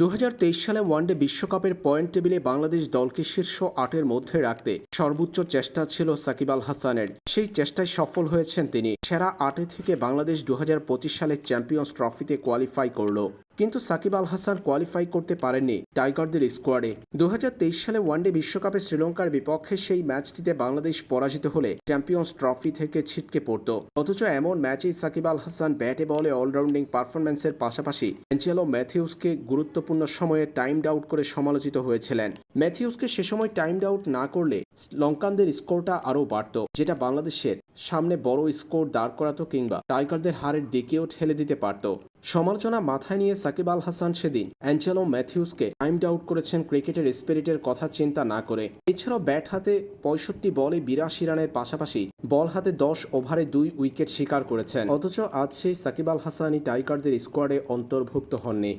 দু হাজার তেইশ সালে ওয়ানডে বিশ্বকাপের পয়েন্ট টেবিলে বাংলাদেশ দলকে শীর্ষ আটের মধ্যে রাখতে সর্বোচ্চ চেষ্টা ছিল সাকিব আল হাসানের। সেই চেষ্টায় সফল হয়েছেন তিনি। সেরা আটে থেকে বাংলাদেশ দু হাজার পঁচিশ সালে চ্যাম্পিয়ন্স ট্রফিতে কোয়ালিফাই করল। কিন্তু সাকিব আল হাসান কোয়ালিফাই করতে পারেননি টাইগারদের স্কোয়াডে দু হাজার তেইশ সালে ওয়ানডে বিশ্বকাপে শ্রীলঙ্কার বিপক্ষে সেই ম্যাচটিতে বাংলাদেশ পরাজিত হলে চ্যাম্পিয়ন্স ট্রফি থেকে ছিটকে পড়ত। অথচ এমন ম্যাচেই সাকিব আল হাসান ব্যাটে বলে অলরাউন্ডিং পারফরম্যান্সের পাশাপাশি অ্যাঞ্জেলো ম্যাথিউসকে গুরুত্বপূর্ণ সময়ে টাইম আউট করে সমালোচিত হয়েছিলেন। ম্যাথিউসকে সে সময় টাইম আউট না করলে লঙ্কানদের স্কোরটা আরও বাড়ত, যেটা বাংলাদেশের সামনে বড় স্কোর দাঁড় করাতো কিংবা টাইগারদের হারের দিকেও ঠেলে দিতে পারত। সমালোচনা মাথায় নিয়ে সাকিব আল হাসান সেদিন অ্যাঞ্জেলো ম্যাথিউসকে টাইমড আউট করেছেন ক্রিকেটের স্পিরিটের কথা চিন্তা না করে। এছাড়াও ব্যাট হাতে পঁয়ষট্টি বলে বিরাশি রানের পাশাপাশি বল হাতে দশ ওভারে দুই উইকেট শিকার করেছেন। অথচ আজ সেই সাকিব আল হাসানই টাইগারদের স্কোয়াডে অন্তর্ভুক্ত হননি।